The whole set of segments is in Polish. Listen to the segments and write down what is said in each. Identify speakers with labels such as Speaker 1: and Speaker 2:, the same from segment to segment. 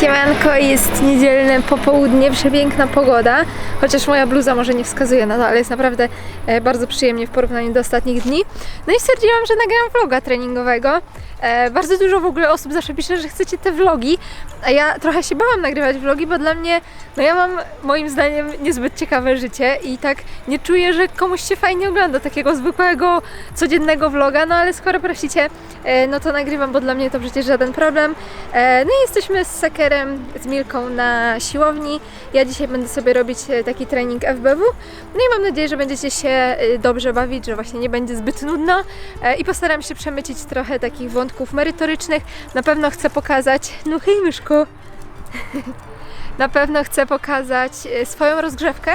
Speaker 1: Siemanko, jest niedzielne popołudnie, przepiękna pogoda, chociaż moja bluza może nie wskazuje na to, ale jest naprawdę e, bardzo przyjemnie w porównaniu do ostatnich dni. No i stwierdziłam, że nagram vloga treningowego. E, bardzo dużo w ogóle osób zawsze pisze, że chcecie te vlogi, a ja trochę się bałam nagrywać vlogi, bo dla mnie, no ja mam moim zdaniem niezbyt ciekawe życie i tak nie czuję, że komuś się fajnie ogląda takiego zwykłego, codziennego vloga, no ale skoro prosicie, e, no to nagrywam, bo dla mnie to przecież żaden problem. No i jesteśmy z Z Milką na siłowni. Ja dzisiaj będę sobie robić e, taki trening FBW. No i mam nadzieję, że będziecie się e, dobrze bawić, że właśnie nie będzie zbyt nudno E, i postaram się przemycić trochę takich wątków merytorycznych. Na pewno chcę pokazać, no hej myszko, na pewno chcę pokazać swoją rozgrzewkę,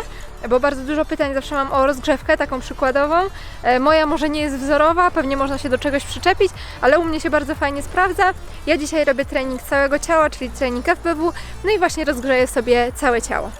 Speaker 1: bo bardzo dużo pytań zawsze mam o rozgrzewkę, taką przykładową. E, Moja może nie jest wzorowa, pewnie można się do czegoś przyczepić, ale u mnie się bardzo fajnie sprawdza. Ja dzisiaj robię trening całego ciała, czyli trening FBW, no i właśnie rozgrzeję sobie całe ciało.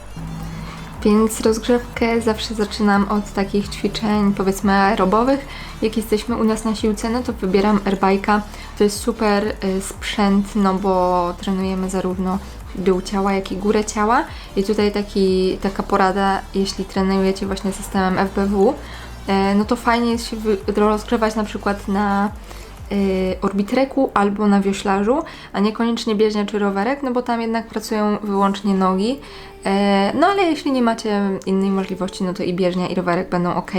Speaker 1: Więc rozgrzewkę zawsze zaczynam od takich ćwiczeń, powiedzmy aerobowych. Jak jesteśmy u nas na siłce, no to wybieram airbike'a. To jest super y, sprzęt, no bo trenujemy zarówno dół ciała, jak i górę ciała. I tutaj taki, taka porada, jeśli trenujecie właśnie systemem FBW, e, no to fajnie jest się rozgrzewać na przykład na y, orbitreku albo na wioślarzu, a niekoniecznie bieżnia czy rowerek, no bo tam jednak pracują wyłącznie nogi. E, No ale jeśli nie macie innej możliwości, no to i bieżnia i rowerek będą ok,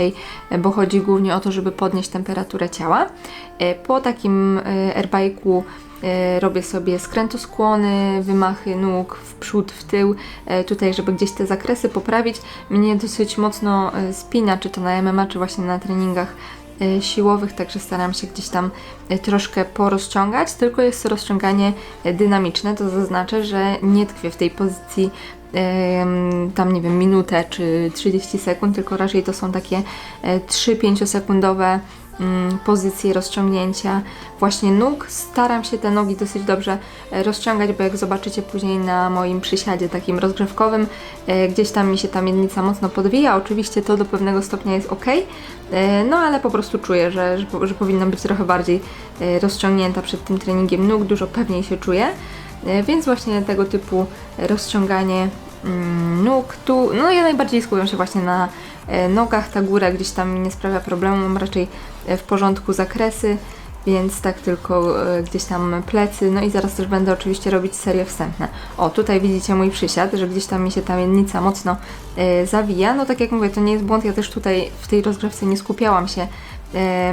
Speaker 1: e, bo chodzi głównie o to, żeby podnieść temperaturę ciała. E, Po takim e, airbike'u e, robię sobie skrętoskłony, wymachy nóg w przód, w tył, e, tutaj żeby gdzieś te zakresy poprawić. Mnie dosyć mocno e, spina, czy to na MMA, czy właśnie na treningach e, siłowych, także staram się gdzieś tam e, troszkę porozciągać, tylko jest to rozciąganie e, dynamiczne, to zaznaczę, że nie tkwię w tej pozycji tam nie wiem, minutę czy 30 sekund, tylko raczej to są takie e, 3-5 sekundowe mm, pozycje rozciągnięcia właśnie nóg. Staram się te nogi dosyć dobrze e, rozciągać, bo jak zobaczycie później na moim przysiadzie takim rozgrzewkowym, e, gdzieś tam mi się ta miednica mocno podwija. Oczywiście to do pewnego stopnia jest ok, e, no ale po prostu czuję, że, że, że powinna być trochę bardziej rozciągnięta przed tym treningiem nóg, dużo pewniej się czuję. Więc właśnie tego typu rozciąganie nóg. Tu, no ja najbardziej skupiam się właśnie na e, nogach. Ta góra gdzieś tam nie sprawia problemu, mam raczej e, w porządku zakresy, więc tak tylko e, gdzieś tam plecy. No i zaraz też będę oczywiście robić serie wstępne. O, tutaj widzicie mój przysiad, że gdzieś tam mi się ta miednica mocno zawija. No tak jak mówię, to nie jest błąd, ja też tutaj w tej rozgrzewce nie skupiałam się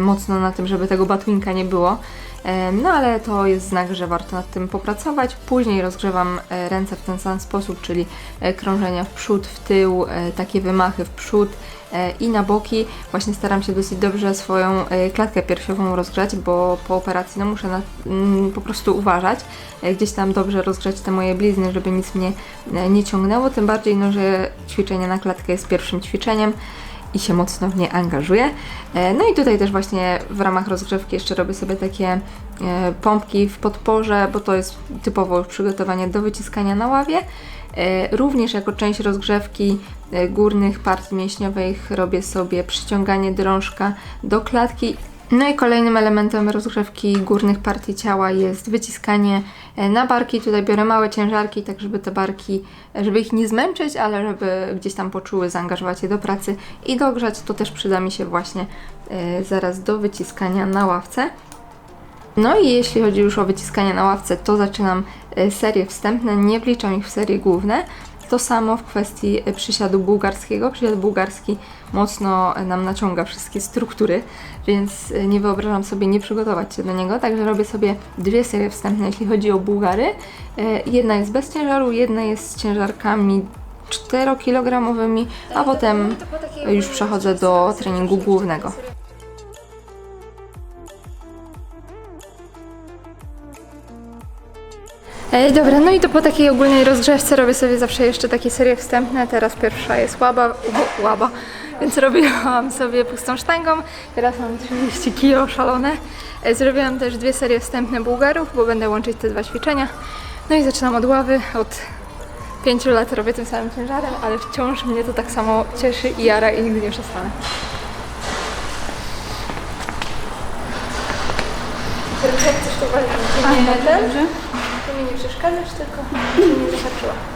Speaker 1: mocno na tym, żeby tego batwinka nie było. No ale to jest znak, że warto nad tym popracować. Później rozgrzewam e, ręce w ten sam sposób, czyli e, krążenia w przód, w tył, e, takie wymachy w przód i na boki. Właśnie staram się dosyć dobrze swoją klatkę piersiową rozgrzać, bo po operacji no, muszę na, mm, po prostu uważać, gdzieś tam dobrze rozgrzać te moje blizny, żeby nic mnie nie ciągnęło. Tym bardziej, no, że ćwiczenie na klatkę jest pierwszym ćwiczeniem i się mocno w nie angażuję. E, No i tutaj też właśnie w ramach rozgrzewki jeszcze robię sobie takie e, pompki w podporze, bo to jest typowo przygotowanie do wyciskania na ławie. E, Również jako część rozgrzewki górnych partii mięśniowych robię sobie przyciąganie drążka do klatki no i kolejnym elementem rozgrzewki górnych partii ciała jest wyciskanie e, na barki. Tutaj biorę małe ciężarki, tak żeby te barki, e, żeby ich nie zmęczyć, ale żeby gdzieś tam poczuły, zaangażować je do pracy i dogrzać. To też przyda mi się właśnie e, zaraz do wyciskania na ławce. No i jeśli chodzi już o wyciskanie na ławce, to zaczynam serie wstępne, nie wliczam ich w serie główne. To samo w kwestii e, przysiadu bułgarskiego. Przysiad bułgarski mocno e, nam naciąga wszystkie struktury, więc e, nie wyobrażam sobie nie przygotować się do niego. Także robię sobie dwie serie wstępne, jeśli chodzi o bułgary. Jedna jest bez ciężaru, jedna jest z ciężarkami 4-kilogramowymi, a potem już przechodzę do treningu głównego. E, dobra, no i to po takiej ogólnej rozgrzewce robię sobie zawsze jeszcze takie serie wstępne. Teraz pierwsza jest łaba, łaba, więc robiłam sobie pustą sztangą. Teraz mam 30 kg szalone. E, Zrobiłam też dwie serie wstępne bułgarów, bo będę łączyć te dwa ćwiczenia. No i zaczynam od ławy. Od 5 lat robię tym samym ciężarem, ale wciąż mnie to tak samo cieszy i jara i nigdy nie przestanę. Jak chcesz to uważać, przeszkadzasz, tylko nie zobaczyła.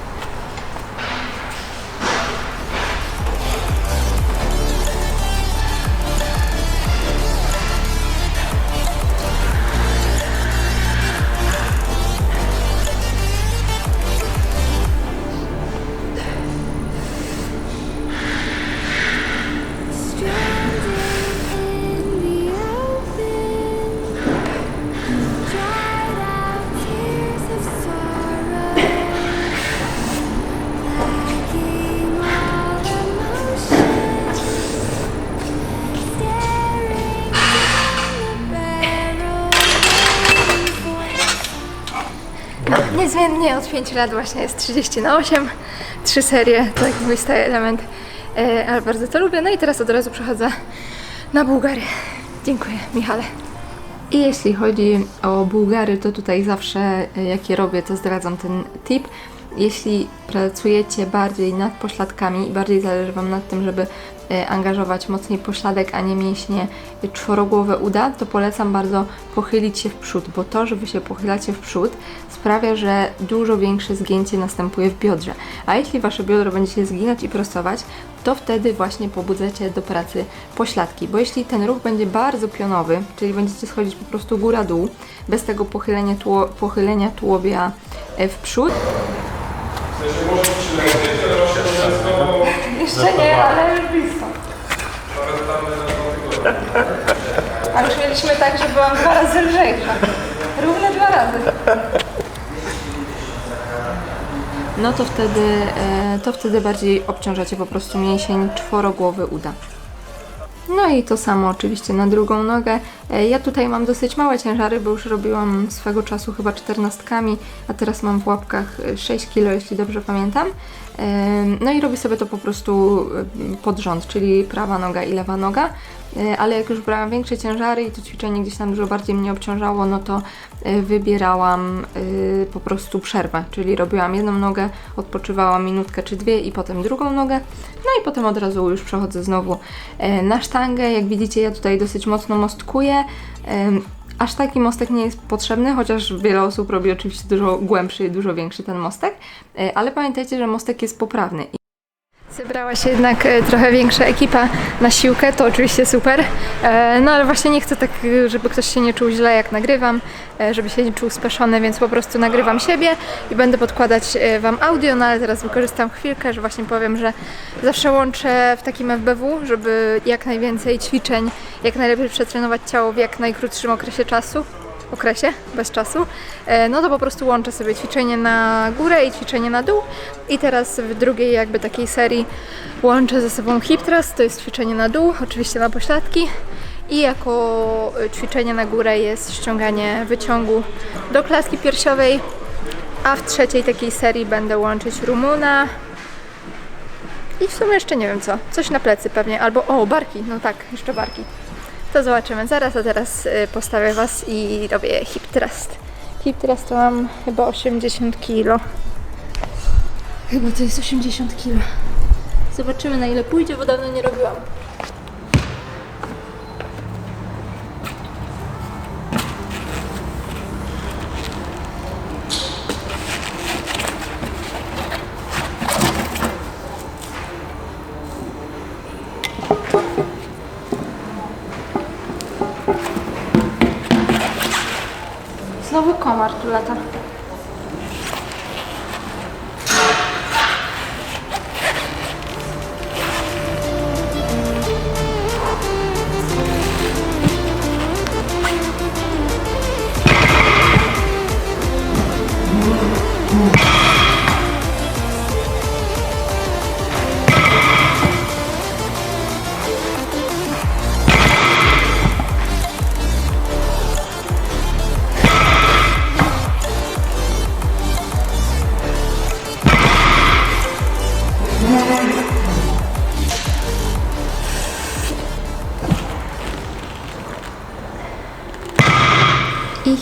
Speaker 1: Niezmiennie od 5 lat właśnie jest 30 na 8. Trzy serie, to taki mój stały element, e, ale bardzo to lubię. No i teraz od razu przechodzę na Bułgarię. Dziękuję, Michale. I jeśli chodzi o Bułgary, to tutaj zawsze e, jak je robię, to zdradzam ten tip. Jeśli pracujecie bardziej nad pośladkami i bardziej zależy Wam nad tym, żeby angażować mocniej pośladek, a nie mięśnie czworogłowe uda, to polecam bardzo pochylić się w przód, bo to, że Wy się pochylacie w przód sprawia, że dużo większe zgięcie następuje w biodrze. A jeśli Wasze biodro będzie się zginać i prostować, to wtedy właśnie pobudzacie do pracy pośladki. Bo jeśli ten ruch będzie bardzo pionowy, czyli będziecie schodzić po prostu góra-dół, bez tego pochylenia, tuło, pochylenia tułowia e, w przód, jeszcze nie, ale już. A już mieliśmy tak, że byłam dwa razy lżejsza. Równe dwa razy. No to wtedy, e, to wtedy bardziej obciążacie po prostu mięsień czworogłowy uda. No i to samo oczywiście na drugą nogę. E, Ja tutaj mam dosyć małe ciężary, bo już robiłam swego czasu chyba czternastkami, a teraz mam w łapkach e, 6 kg, jeśli dobrze pamiętam. No i robię sobie to po prostu pod rząd, czyli prawa noga i lewa noga. E, Ale jak już brałam większe ciężary i to ćwiczenie gdzieś tam dużo bardziej mnie obciążało, no to e, wybierałam e, po prostu przerwę, czyli robiłam jedną nogę, odpoczywałam minutkę czy dwie i potem drugą nogę, no i potem od razu już przechodzę znowu na sztangę. Jak widzicie, ja tutaj dosyć mocno mostkuję. Aż taki mostek nie jest potrzebny, chociaż wiele osób robi oczywiście dużo głębszy i dużo większy ten mostek, e, ale pamiętajcie, że mostek jest poprawny. Zebrała się jednak e, trochę większa ekipa na siłkę, to oczywiście super. E, No ale właśnie nie chcę tak, żeby ktoś się nie czuł źle jak nagrywam, e, żeby się nie czuł speszony, więc po prostu nagrywam siebie i będę podkładać Wam audio, no ale teraz wykorzystam chwilkę, że właśnie powiem, że zawsze łączę w takim FBW, żeby jak najwięcej ćwiczeń, jak najlepiej przetrenować ciało w jak najkrótszym okresie czasu okresie, bez czasu, e, no to po prostu łączę sobie ćwiczenie na górę i ćwiczenie na dół. I teraz w drugiej jakby takiej serii łączę ze sobą hip thrust, to jest ćwiczenie na dół, oczywiście na pośladki. I jako e, ćwiczenie na górę jest ściąganie wyciągu do klatki piersiowej. A w trzeciej takiej serii będę łączyć rumuna, i w sumie jeszcze nie wiem co. Coś na plecy pewnie, albo o, barki, no tak, jeszcze barki. To zobaczymy zaraz, a teraz y, postawię Was i robię hip thrust. Hip thrust to mam chyba 80 kg. Chyba to jest 80 kg. Zobaczymy na ile pójdzie, bo dawno nie robiłam. belakang.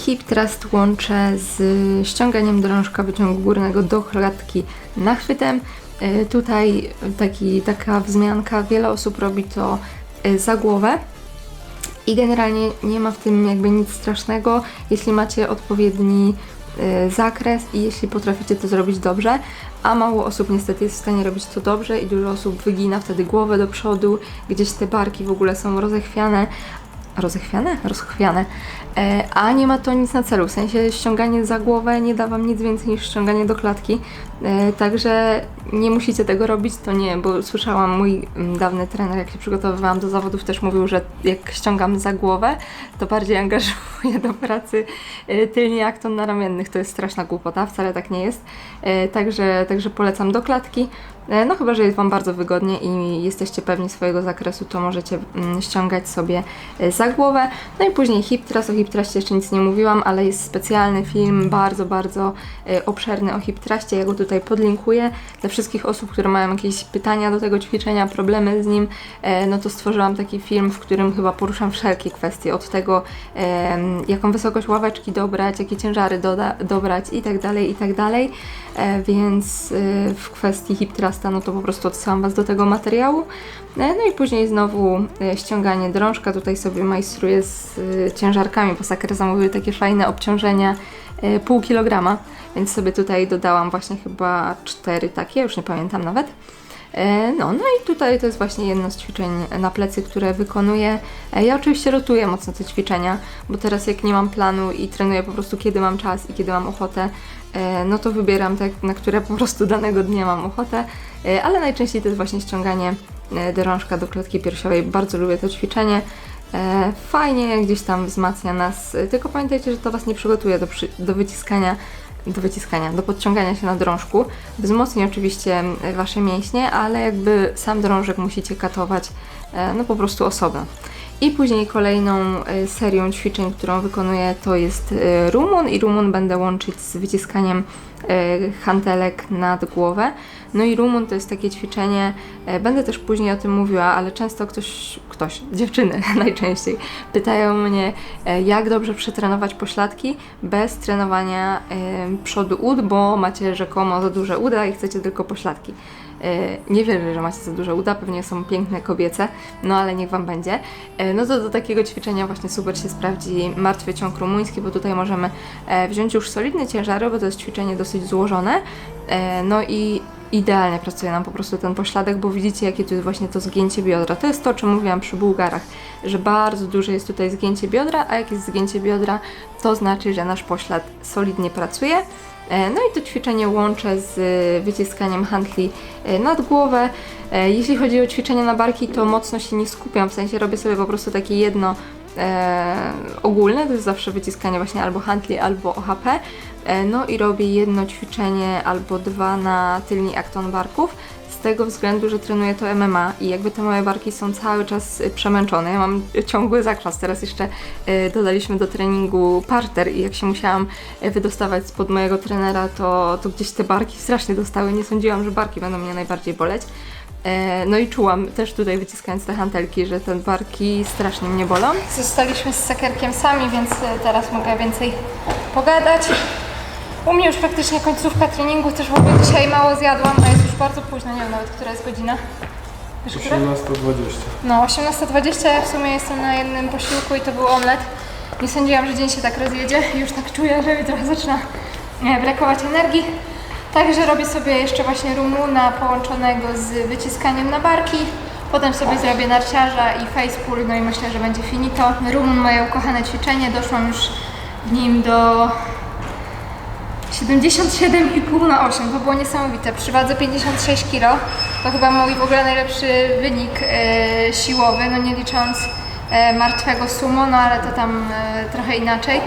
Speaker 1: Hip łączę z ściąganiem drążka wyciągu górnego do klatki nachwytem. E, Tutaj taki, taka wzmianka, wiele osób robi to e, za głowę. I generalnie nie ma w tym jakby nic strasznego, jeśli macie odpowiedni y, zakres i jeśli potraficie to zrobić dobrze, a mało osób niestety jest w stanie robić to dobrze i dużo osób wygina wtedy głowę do przodu, gdzieś te barki w ogóle są rozechwiane, rozechwiane? Rozchwiane. E, a nie ma to nic na celu, w sensie ściąganie za głowę nie da Wam nic więcej niż ściąganie do klatki, e, także nie musicie tego robić, to nie, bo słyszałam, mój mm, dawny trener, jak się przygotowywałam do zawodów, też mówił, że jak ściągam za głowę, to bardziej angażuję do pracy e, tylnie akton na ramiennych, to jest straszna głupota, wcale tak nie jest, także, także polecam do klatki, No chyba, że jest Wam bardzo wygodnie i jesteście pewni swojego zakresu, to możecie mm, ściągać sobie e, za głowę. No i później hip thrust, o hip thruście jeszcze nic nie mówiłam, ale jest specjalny film, bardzo, bardzo e, obszerny o hip thruście, ja go tutaj podlinkuję. Dla wszystkich osób, które mają jakieś pytania do tego ćwiczenia, problemy z nim, e, no to stworzyłam taki film, w którym chyba poruszam wszelkie kwestie, od tego jaką wysokość ławeczki dobrać, jakie ciężary doda, dobrać i tak dalej, i tak dalej. E, Więc e, w kwestii hip thrusta, no to po prostu odsyłam Was do tego materiału. E, No i później znowu e, ściąganie drążka. Tutaj sobie majstruję z e, ciężarkami, bo Saker zamówił takie fajne obciążenia pół kilograma, więc sobie tutaj dodałam właśnie chyba cztery takie, już nie pamiętam nawet. No, no i tutaj to jest właśnie jedno z ćwiczeń na plecy, które wykonuję. Ja oczywiście rotuję mocno te ćwiczenia, bo teraz jak nie mam planu i trenuję po prostu kiedy mam czas i kiedy mam ochotę, no to wybieram te, na które po prostu danego dnia mam ochotę, E, ale najczęściej to jest właśnie ściąganie e, drążka do klatki piersiowej. Bardzo lubię to ćwiczenie. E, Fajnie gdzieś tam wzmacnia nas, e, tylko pamiętajcie, że to Was nie przygotuje do, przy, do wyciskania do wyciskania, do podciągania się na drążku. Wzmocni oczywiście e, Wasze mięśnie, ale jakby sam drążek musicie katować e, no po prostu osobno. I później kolejną e, serią ćwiczeń, którą wykonuję, to jest e, rumun i rumun będę łączyć z wyciskaniem e, hantelek nad głowę. No i rumun to jest takie ćwiczenie, będę też później o tym mówiła, ale często ktoś, ktoś, dziewczyny najczęściej, pytają mnie, jak dobrze przetrenować pośladki bez trenowania przodu ud, bo macie rzekomo za duże uda i chcecie tylko pośladki. E, Nie wierzę, że macie za duże uda, pewnie są piękne kobiece, no ale niech Wam będzie. E, No to do takiego ćwiczenia właśnie super się sprawdzi martwy ciąg rumuński, bo tutaj możemy e, wziąć już solidne ciężary, bo to jest ćwiczenie dosyć złożone. No i idealnie pracuje nam po prostu ten pośladek, bo widzicie jakie tu jest właśnie to zgięcie biodra. To jest to, o czym mówiłam przy Bułgarach, że bardzo duże jest tutaj zgięcie biodra, a jak jest zgięcie biodra, to znaczy, że nasz poślad solidnie pracuje. E, No i to ćwiczenie łączę z e, wyciskaniem handli e, nad głowę. Jeśli chodzi o ćwiczenia na barki, to mocno się nie skupiam, w sensie robię sobie po prostu takie jedno e, ogólne, to jest zawsze wyciskanie właśnie albo handli, albo OHP. E, no i robię jedno ćwiczenie albo dwa na tylni akton barków. Z tego względu, że trenuję to MMA i jakby te moje barki są cały czas y, przemęczone. Ja mam ciągły zakwas. Teraz jeszcze y, dodaliśmy do treningu parter i jak się musiałam y, wydostawać spod mojego trenera, to, to gdzieś te barki strasznie dostały. Nie sądziłam, że barki będą mnie najbardziej boleć. No i czułam też tutaj wyciskając te hantelki, że te barki strasznie mnie bolą.
Speaker 2: Zostaliśmy z sakerkiem sami, więc teraz mogę więcej pogadać. U mnie już praktycznie końcówka treningu, też w ogóle dzisiaj mało zjadłam, a jest bardzo późno, nie wiem nawet która jest godzina. Wiesz, która?
Speaker 3: 18.20.
Speaker 2: No, 18.20, ja w sumie jestem na jednym posiłku i to był omlet. Nie sądziłam, że dzień się tak rozjedzie i już tak czuję, że mi trochę zaczyna brakować energii. Także robię sobie jeszcze właśnie rumuna połączonego z wyciskaniem na barki. Potem sobie zrobię narciarza i facepull, no i myślę, że będzie finito. Rumun moje ukochane ćwiczenie, doszłam już w nim do 77,5 na 8, to było niesamowite. Przy wadze 56 kg to chyba mój w ogóle najlepszy wynik e, siłowy, no nie licząc e, martwego sumo, no ale to tam e, trochę inaczej.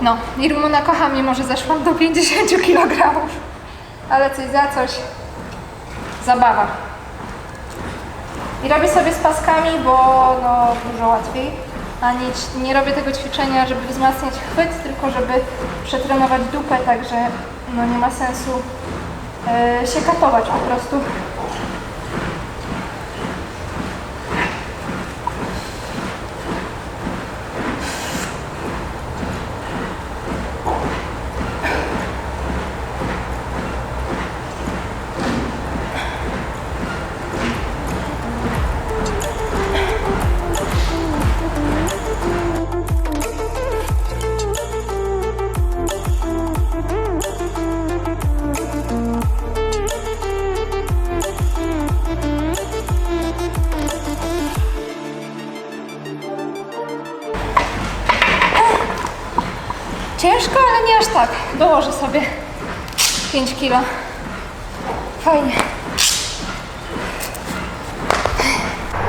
Speaker 2: No i Rumuna kocham, mimo że zeszłam do 50 kg. Ale coś za coś. Zabawa. I robię sobie z paskami, bo no dużo łatwiej. A nie, nie robię tego ćwiczenia, żeby wzmacniać chwyt, tylko żeby przetrenować dupę, także no nie ma sensu e, się katować po prostu. Sobie 5 kilo. Fajnie.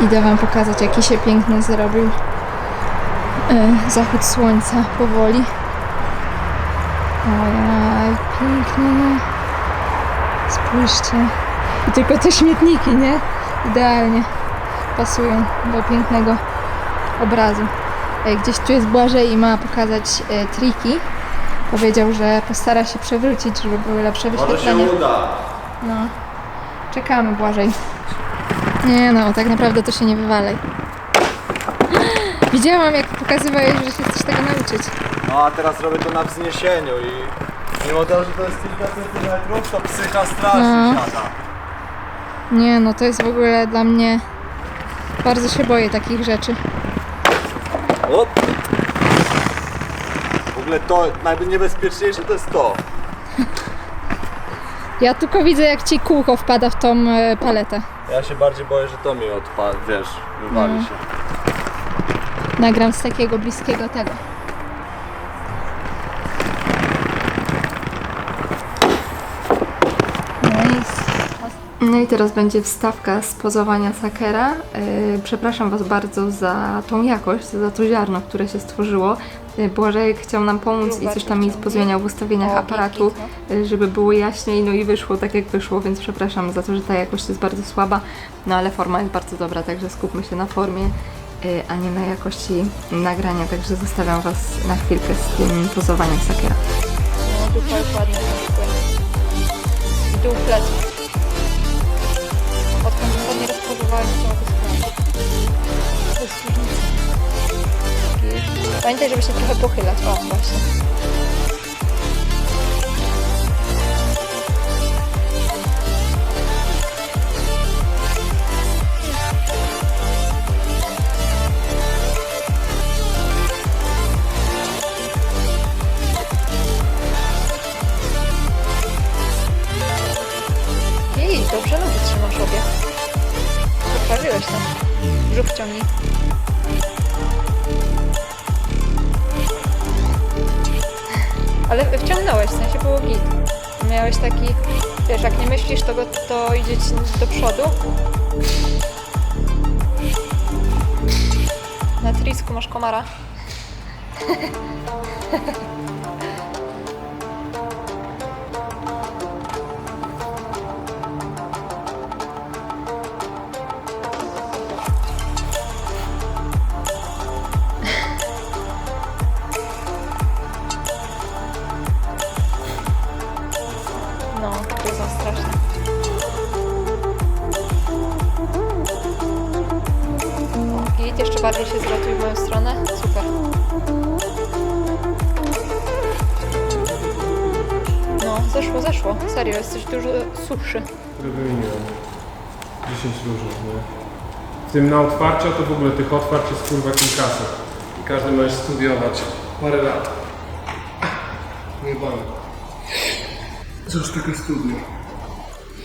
Speaker 2: Idę Wam pokazać, jaki się piękny zrobił e, zachód słońca powoli. Ojej, pięknie, no. Spójrzcie. I tylko te śmietniki, nie? Idealnie pasują do pięknego obrazu. Gdzieś tu jest Błażej i ma pokazać e, triki. Powiedział, że postara się przewrócić, żeby były lepsze
Speaker 3: Może się
Speaker 2: wyświetlenia.
Speaker 3: uda.
Speaker 2: No. Czekamy, Błażej. Nie no, tak naprawdę to się nie wywalaj. Widziałam, jak pokazywałeś, że się chcesz tego nauczyć.
Speaker 3: No a teraz robię to na wzniesieniu i mimo tego, że to jest kilka centymetrów, to psycha strasznie
Speaker 2: No.
Speaker 3: siada.
Speaker 2: Nie no, to jest w ogóle dla mnie... Bardzo się boję takich rzeczy.
Speaker 3: Op. Ogóle to najniebezpieczniejsze to jest to.
Speaker 2: Ja tylko widzę, jak ci kółko wpada w tą e, paletę.
Speaker 3: Ja się bardziej boję, że to mi odpadł, wiesz, wywali
Speaker 2: No.
Speaker 3: się.
Speaker 2: Nagram z takiego bliskiego tego. Nice.
Speaker 1: No i teraz będzie wstawka z pozowania Sakera. Yy, przepraszam Was bardzo za tą jakość, za to ziarno, które się stworzyło. Yy, Błażejek chciał nam pomóc i coś tam mi pozmieniał w ustawieniach aparatu,
Speaker 2: git,
Speaker 1: yy, żeby było jaśniej, no i wyszło tak jak wyszło, więc przepraszam za to, że ta jakość jest bardzo słaba, no ale forma jest bardzo dobra, także skupmy się na formie, yy, a nie na jakości nagrania, także zostawiam Was na chwilkę z tym pozowaniem Sakera.
Speaker 2: No, ładnie wpłynie. I dół pleców. Odkąd ostatnio rozpozowałeś, Pamiętaj, żeby się trochę pochylać. O, właśnie. Suchszy.
Speaker 4: Wymieniłem 10 różnych, nie? W tym na otwarcie, to w ogóle tych otwarć jest kurwa kilkaset. I każdy możesz studiować parę lat. Nie bałem. Już takie studia?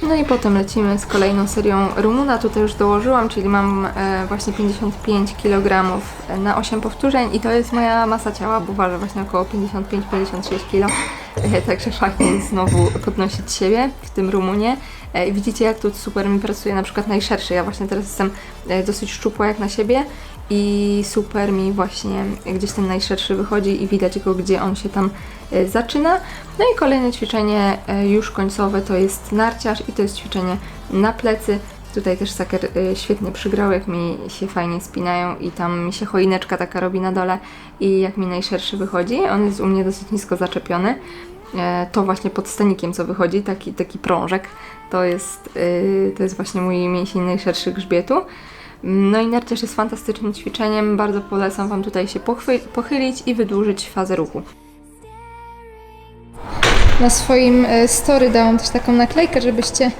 Speaker 1: No i potem lecimy z kolejną serią Rumuna. Tutaj już dołożyłam, czyli mam e, właśnie 55 kg na 8 powtórzeń i to jest moja masa ciała, bo ważę właśnie około 55-56 kg. E, także fajnie znowu podnosić siebie w tym Rumunie. E, widzicie jak tu super mi pracuje na przykład najszerszy. Ja właśnie teraz jestem e, dosyć szczupła jak na siebie i super mi właśnie gdzieś ten najszerszy wychodzi i widać go, gdzie on się tam zaczyna. No i kolejne ćwiczenie już końcowe to jest narciarz i to jest ćwiczenie na plecy. Tutaj też saker e, świetnie przygrał, jak mi się fajnie spinają i tam mi się choineczka taka robi na dole i jak mi najszerszy wychodzi. On jest u mnie dosyć nisko zaczepiony. E, To właśnie pod stanikiem co wychodzi, taki, taki prążek. To jest, e, to jest właśnie mój mięsień najszerszy grzbietu. No i narciarz jest fantastycznym ćwiczeniem, bardzo polecam Wam tutaj się pochylić i wydłużyć fazę ruchu.
Speaker 2: Na swoim e, story dałam też taką naklejkę, żebyście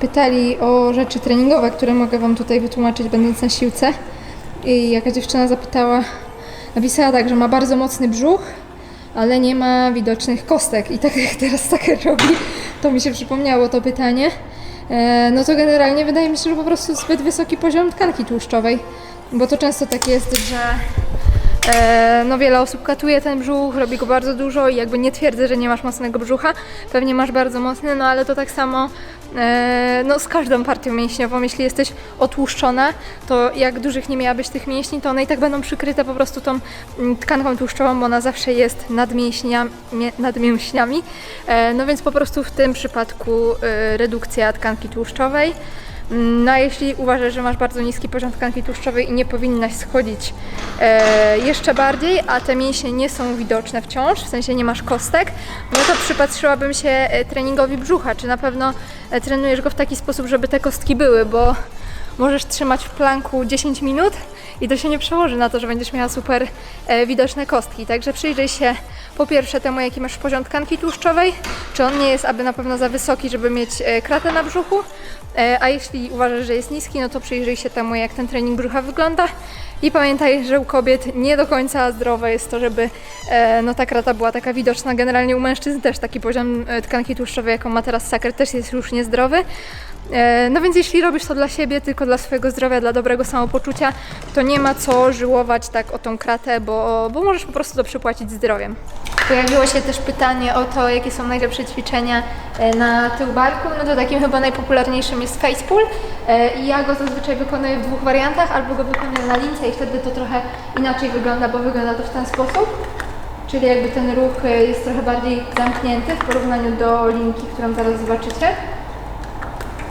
Speaker 2: pytali o rzeczy treningowe, które mogę Wam tutaj wytłumaczyć, będąc na siłce. I jaka dziewczyna zapytała, napisała tak, że ma bardzo mocny brzuch, ale nie ma widocznych kostek. I tak jak teraz Taker robi, to mi się przypomniało to pytanie. E, No to generalnie wydaje mi się, że po prostu zbyt wysoki poziom tkanki tłuszczowej, bo to często tak jest, że E, no wiele osób katuje ten brzuch, robi go bardzo dużo i jakby nie twierdzę, że nie masz mocnego brzucha, pewnie masz bardzo mocny, no ale to tak samo e, no z każdą partią mięśniową, jeśli jesteś otłuszczona, to jak dużych nie miałabyś tych mięśni, to one i tak będą przykryte po prostu tą mm, tkanką tłuszczową, bo ona zawsze jest nad nad mięśniami. E, no więc po prostu w tym przypadku e, redukcja tkanki tłuszczowej. No a jeśli uważasz, że masz bardzo niski poziom tkanki tłuszczowej i nie powinnaś schodzić e, jeszcze bardziej, a te mięśnie nie są widoczne wciąż, w sensie nie masz kostek, no to przypatrzyłabym się e, treningowi brzucha, czy na pewno e, trenujesz go w taki sposób, żeby te kostki były, bo możesz trzymać w planku 10 minut i to się nie przełoży na to, że będziesz miała super e, widoczne kostki. Także przyjrzyj się po pierwsze temu, jaki masz poziom tkanki tłuszczowej, czy on nie jest aby na pewno za wysoki, żeby mieć e, kratę na brzuchu, e, a jeśli uważasz, że jest niski, no to przyjrzyj się temu, jak ten trening brzucha wygląda. I pamiętaj, że u kobiet nie do końca zdrowe jest to, żeby e, no, ta krata była taka widoczna. Generalnie u mężczyzn też taki poziom e, tkanki tłuszczowej, jaką ma teraz saker, też jest już niezdrowy. E, No więc jeśli robisz to dla siebie, tylko dla swojego zdrowia, dla dobrego samopoczucia, to nie ma co żyłować tak o tą kratę, bo, bo możesz po prostu to przypłacić zdrowiem. Pojawiło się też pytanie o to, jakie są najlepsze ćwiczenia e, na tył barku. No to takim chyba najpopularniejszym jest face pull e, i ja go zazwyczaj wykonuję w dwóch wariantach, albo go wykonuję na lince i wtedy to trochę inaczej wygląda, bo wygląda to w ten sposób. Czyli jakby ten ruch jest trochę bardziej zamknięty w porównaniu do linki, którą zaraz zobaczycie.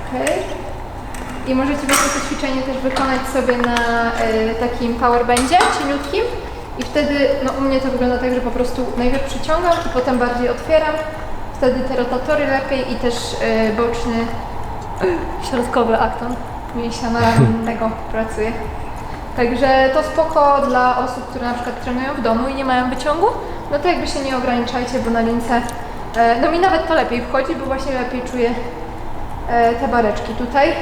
Speaker 2: Okej. I możecie właśnie to ćwiczenie też wykonać sobie na y, takim powerbandzie cieniutkim. I wtedy, no u mnie to wygląda tak, że po prostu najpierw przyciągam i potem bardziej otwieram. Wtedy te rotatory lepiej i też y, boczny, środkowy akton mięśnia ramiennego pracuje. Także to spoko dla osób, które na przykład trenują w domu i nie mają wyciągu. No to jakby się nie ograniczajcie, bo na lince, e, no mi nawet to lepiej wchodzi, bo właśnie lepiej czuję te bareczki tutaj.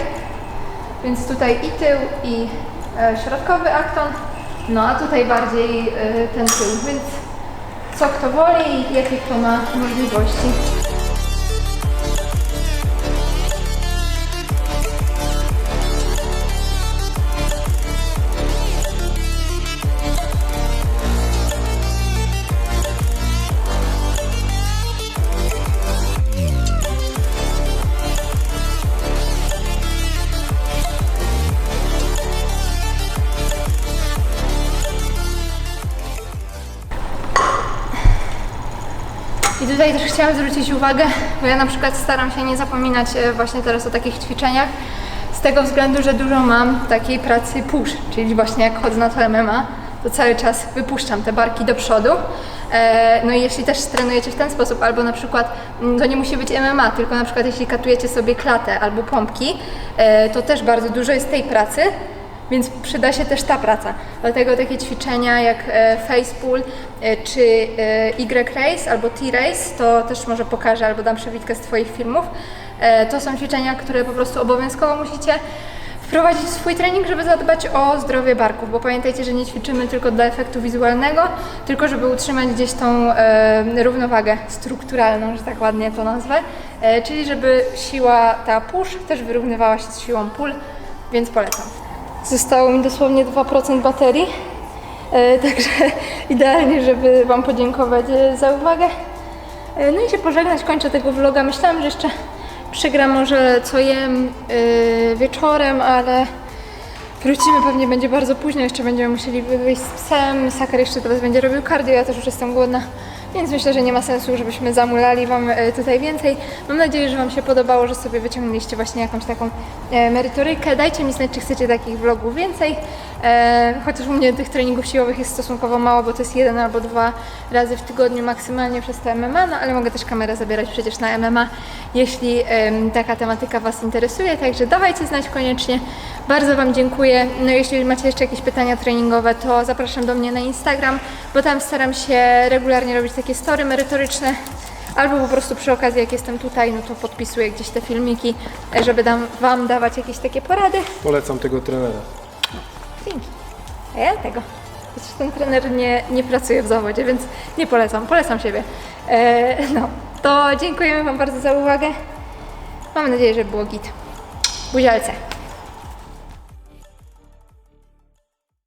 Speaker 2: Więc tutaj i tył, i e, środkowy akton, no a tutaj bardziej e, ten tył, więc co kto woli i jakie kto ma możliwości. Tutaj też chciałam zwrócić uwagę, bo ja na przykład staram się nie zapominać e, właśnie teraz o takich ćwiczeniach, z tego względu, że dużo mam takiej pracy push, czyli właśnie jak chodzę na to MMA, to cały czas wypuszczam te barki do przodu. E, No i jeśli też trenujecie w ten sposób, albo na przykład, mm, to nie musi być MMA, tylko na przykład jeśli katujecie sobie klatę albo pompki, e, to też bardzo dużo jest tej pracy, więc przyda się też ta praca. Dlatego takie ćwiczenia jak e, face pull e, czy e, Y-race albo T-race, to też może pokażę albo dam przewidkę z Twoich filmów. To są ćwiczenia, które po prostu obowiązkowo musicie wprowadzić w swój trening, żeby zadbać o zdrowie barków, bo pamiętajcie, że nie ćwiczymy tylko dla efektu wizualnego, tylko żeby utrzymać gdzieś tą równowagę strukturalną, że tak ładnie to nazwę, czyli żeby siła ta push też wyrównywała się z siłą pull, więc polecam. Zostało mi dosłownie 2% baterii, e, także idealnie, żeby Wam podziękować e, za uwagę. E, No i się pożegnać, kończę tego vloga. Myślałam, że jeszcze przygram może co jem wieczorem, ale wrócimy pewnie będzie bardzo późno, jeszcze będziemy musieli wyjść z psem. Sakar jeszcze teraz będzie robił cardio, ja też już jestem głodna. Więc myślę, że nie ma sensu, żebyśmy zamulali Wam e, tutaj więcej. Mam nadzieję, że Wam się podobało, że sobie wyciągnęliście właśnie jakąś taką e, merytorykę. Dajcie mi znać, czy chcecie takich vlogów więcej. E, chociaż u mnie tych treningów siłowych jest stosunkowo mało, bo to jest jeden albo dwa razy w tygodniu maksymalnie przez te MMA, no ale mogę też kamerę zabierać przecież na MMA, jeśli taka tematyka Was interesuje. Także dawajcie znać koniecznie. Bardzo Wam dziękuję. No jeśli macie jeszcze jakieś pytania treningowe, to zapraszam do mnie na Instagram, bo tam staram się regularnie robić takie story merytoryczne. Albo po prostu przy okazji, jak jestem tutaj, no to podpisuję gdzieś te filmiki, e, żeby dam, Wam dawać jakieś takie porady.
Speaker 4: Polecam tego trenera.
Speaker 2: Dzięki. A ja tego. Chociaż ten trener nie, nie pracuje w zawodzie, więc nie polecam. Polecam siebie. E, no, to dziękujemy Wam bardzo za uwagę. Mam nadzieję, że było git. Buzialce.